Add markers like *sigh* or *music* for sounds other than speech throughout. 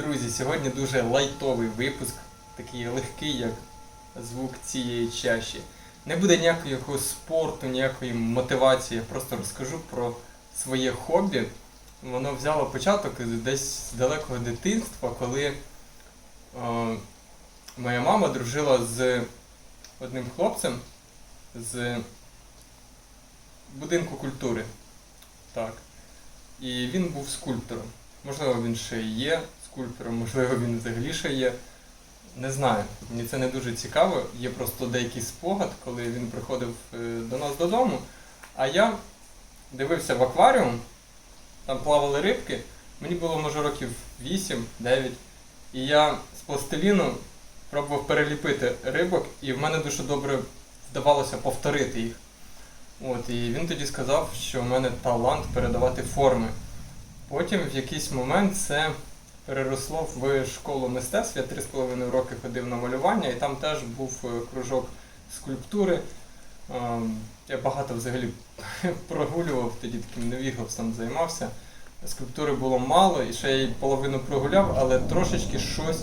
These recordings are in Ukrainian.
Друзі, сьогодні дуже лайтовий випуск, такий легкий, як звук цієї чаші. Не буде ніякого спорту, ніякої мотивації. Я просто розкажу про своє хобі. Воно взяло початок десь з далекого дитинства, коли е, моя мама дружила з одним хлопцем з будинку культури. Так. І він був скульптором. Можливо, він ще і є скульптором, можливо, він взагалі ще є. Не знаю. Мені це не дуже цікаво. Є просто деякий спогад, коли він приходив е, до нас додому, а я дивився в акваріум, там плавали рибки. Мені було, може, років 8-9. І я з пластиліну пробував переліпити рибок, і в мене дуже добре вдавалося повторити їх. От, і він тоді сказав, що в мене талант передавати форми. Потім в якийсь момент це переросло в школу мистецтв. Я 3,5 роки ходив на малювання, і там теж був е, кружок скульптури. Ем, Я багато взагалі *laughs* прогулював, тоді таким невігласом займався. Скульптури було мало, і ще я її половину прогуляв, але трошечки щось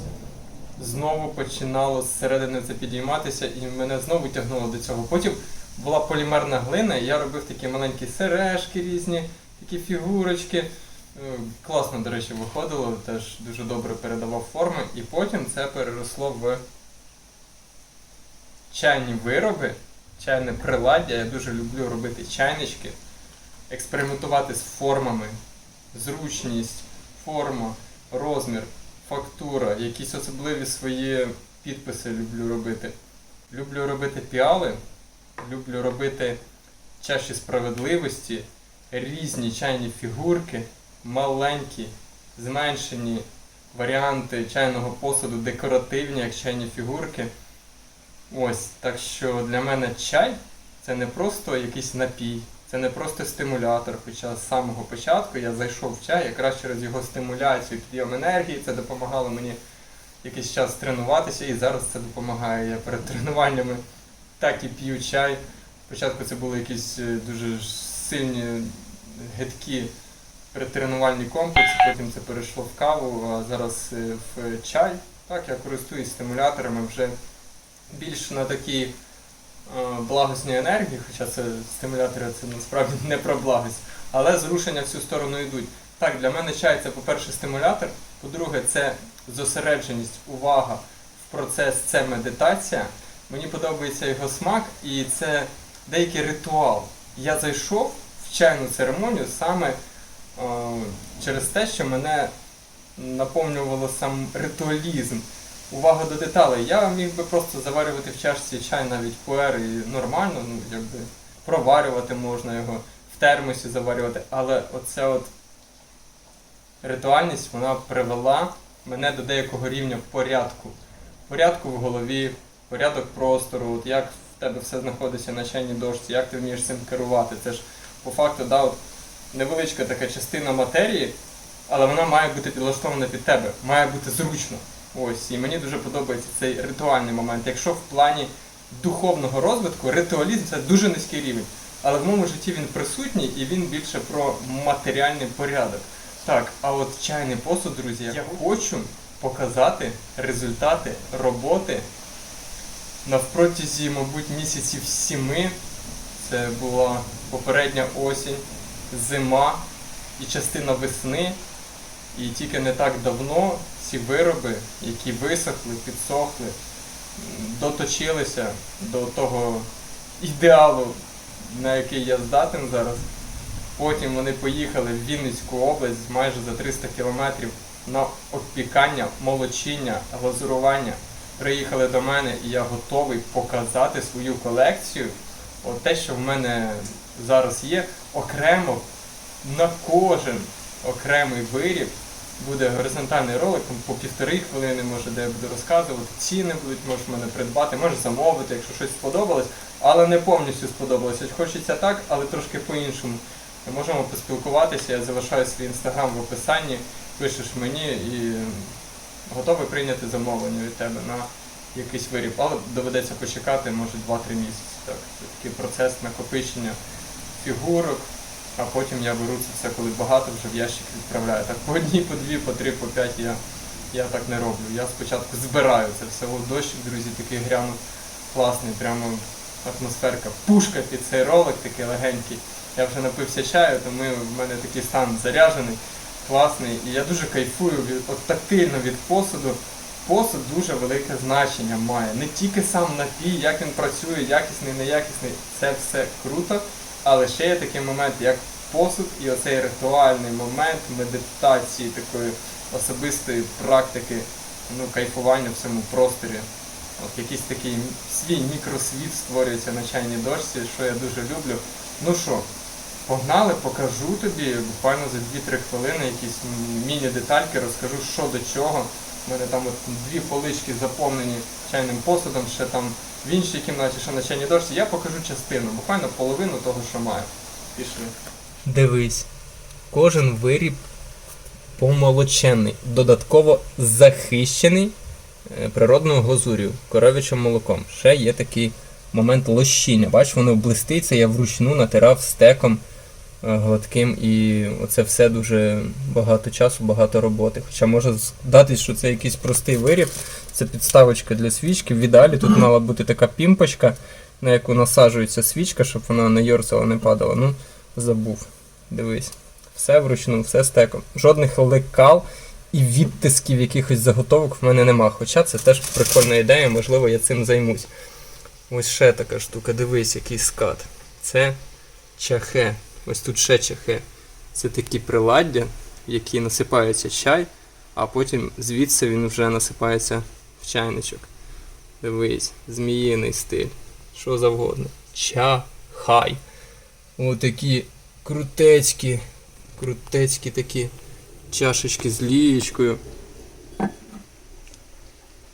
знову починало зсередини це підійматися, і мене знову тягнуло до цього. Потім була полімерна глина, і я робив такі маленькі сережки різні, такі фігурочки. Е, Класно, до речі, виходило, теж дуже добре передавав форми, і потім це переросло в чайні вироби, чайне приладдя. Я дуже люблю робити чайнички, експериментувати з формами, зручність, форма, розмір, фактура, якісь особливі свої підписи люблю робити. Люблю робити піали, люблю робити чаші справедливості, різні чайні фігурки, маленькі, зменшені варіанти чайного посуду, декоративні, як чайні фігурки. Ось, так що для мене чай це не просто якийсь напій, це не просто стимулятор. Хоча з самого початку я зайшов в чай якраз через його стимуляцію, підйом енергії, це допомагало мені якийсь час тренуватися, і зараз це допомагає. Я перед тренуваннями так і п'ю чай. Спочатку це були якісь е, дуже сильні, гидкі перетренувальні комплекси, потім це перейшло в каву, а зараз е, в чай. Так, я користуюсь стимуляторами вже більш на такі е, благосні енергії, хоча це стимулятори це насправді *laughs* не про благость, але зрушення в цю сторону йдуть. Так, для мене чай це, по-перше, стимулятор, по-друге, це зосередженість, увага в процес, це медитація. Мені подобається його смак і це деякий ритуал. Я зайшов в чайну церемонію саме через те, що мене наповнювало сам ритуалізм, увага до деталей. Я міг би просто заварювати в чашці чай навіть пуер і нормально, ну якби проварювати можна його, в термосі заварювати, але оце от ритуальність вона привела мене до деякого рівня порядку. Порядку в голові, порядок простору, от як в тебе все знаходиться на чайній дошці, як ти вмієш цим керувати. Це ж по факту да, от невеличка така частина матерії, але вона має бути підлаштована під тебе, має бути зручно. Ось, і мені дуже подобається цей ритуальний момент. Якщо в плані духовного розвитку ритуалізм це дуже низький рівень. Але в моєму житті він присутній і він більше про матеріальний порядок. Так, а от чайний посуд, друзі, я хочу показати результати роботи навпротязі, мабуть, місяців сіми. Це була попередня осінь, зима і частина весни. І тільки не так давно ці вироби, які висохли, підсохли, доточилися до того ідеалу, на який я здатен зараз. Потім вони поїхали в Вінницьку область майже за 300 кілометрів на обпікання, молочіння, глазурування. Приїхали до мене і я готовий показати свою колекцію. От те, що в мене зараз є, окремо на кожен окремий виріб буде горизонтальний ролик там, по півтори хвилини, може, де я буду розказувати. Ціни будуть, можеш мене придбати, можеш замовити, якщо щось сподобалось, але не повністю сподобалось. Хочеться так, але трошки по-іншому. Можемо поспілкуватися, я залишаю свій інстаграм в описанні, пишеш мені і готовий прийняти замовлення від тебе на якийсь виріб. Але доведеться почекати, може, 2-3 місяці. Так. Такий процес накопичення фігурок, а потім я беру це все, коли багато вже в ящик відправляю. Так по одній, по дві, по три, по п'ять я Я так не роблю. Я спочатку збираю це все. От дощ, друзі, такий грянув класний, прямо атмосферка. Пушка під цей ролик такий легенький. Я вже напився чаю, тому в мене такий стан заряджений, класний. І я дуже кайфую від от тактильно від посуду. Посуд дуже велике значення має. Не тільки сам напій, як він працює, якісний, неякісний, це все круто. Але ще є такий момент, як посуд і оцей ритуальний момент медитації, такої особистої практики, ну, кайфування в цьому просторі. От якийсь такий свій мікросвіт створюється на чайній дошці, що я дуже люблю. Ну що, погнали, покажу тобі буквально за 2-3 хвилини якісь міні-детальки, розкажу, що до чого. У мене там от дві полички заповнені чайним посудом, ще там в іншій кімнаті, ще на чайній дошці. Я покажу частину, буквально половину того, що маю. Пішли. Дивись, кожен виріб помолочений, додатково захищений е, природною глазур'ю, коров'ячим молоком. Ще є такий момент лощіння. Бач, воно блиститься, я вручну натирав стеком гладким, і оце все дуже багато часу, багато роботи. Хоча може здатись, що це якийсь простий виріб, це підставочка для свічки. В ідеалі тут *clears throat* мала бути така пімпочка, на яку насаджується свічка, щоб вона не йорзала, не падала. Ну, забув. Дивись. Все вручну, все стеком. Жодних лекал і відтисків якихось заготовок в мене нема. Хоча це теж прикольна ідея, можливо, я цим займусь. Ось ще така штука, дивись, який скат. Це чахе. Ось тут ще чахе. Це такі приладдя, в які насипається чай, а потім звідси він вже насипається в чайничок. Дивись, зміїний стиль. Що завгодно. Чахай. Отакі крутецькі, крутецькі такі чашечки з лієчкою.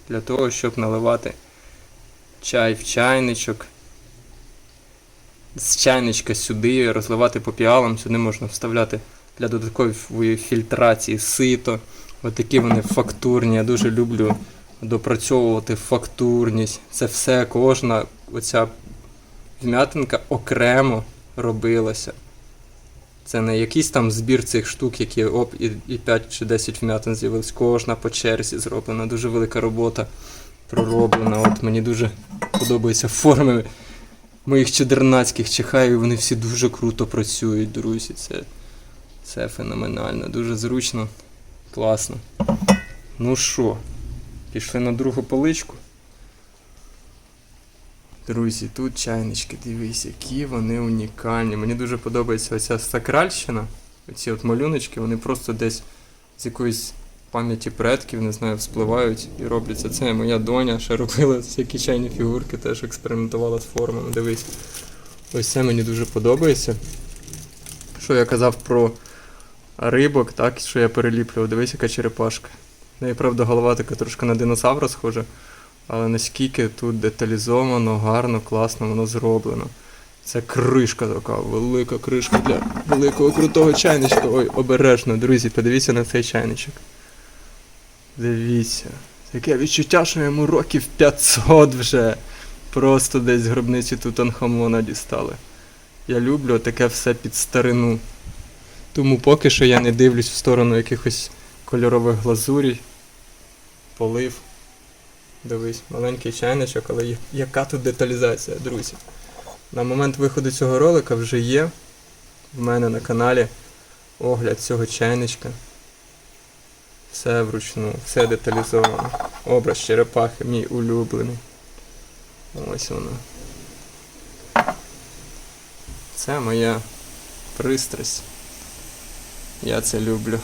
Для того, щоб наливати чай в чайничок. З чайничка сюди, розливати по піалам, сюди можна вставляти для додаткової фільтрації сито. Отакі вони фактурні. Я дуже люблю допрацьовувати фактурність. Це все, кожна оця вм'ятинка окремо робилася. Це не якийсь там збір цих штук, які оп, і, і 5 чи 10 вм'ятин з'явилось. Кожна по черзі зроблена. Дуже велика робота пророблена. От мені дуже подобаються форми моїх чудернацьких чихаїв. Вони всі дуже круто працюють, друзі. Це, це феноменально, дуже зручно, класно. Ну що, пішли на другу поличку. Друзі, тут чайнички, дивись, які вони унікальні. Мені дуже подобається оця сакральщина. Оці от малюночки, вони просто десь з якоїсь пам'яті предків, не знаю, вспливають і робляться. Це моя доня ще робила всякі чайні фігурки, теж експериментувала з формами. Дивись. Ось це мені дуже подобається. Що я казав про рибок, так, що я переліплював. Дивись, яка черепашка. Неї, правда, голова така трошки на динозавра схожа. Але наскільки тут деталізовано, гарно, класно воно зроблено. Це кришка така, велика кришка для великого крутого чайничка. Ой, обережно, друзі, подивіться на цей чайничок. Дивіться. Таке відчуття, що йому років 500 вже. Просто десь з гробниці Тутанхамона дістали. Я люблю таке все під старину. Тому поки що я не дивлюсь в сторону якихось кольорових глазурій, полив. Дивись, маленький чайничок, але яка тут деталізація, друзі. На момент виходу цього ролика вже є в мене на каналі огляд цього чайничка. Все вручну, все деталізовано. Образ черепахи, мій улюблений. Ось воно. Це моя пристрасть. Я це люблю.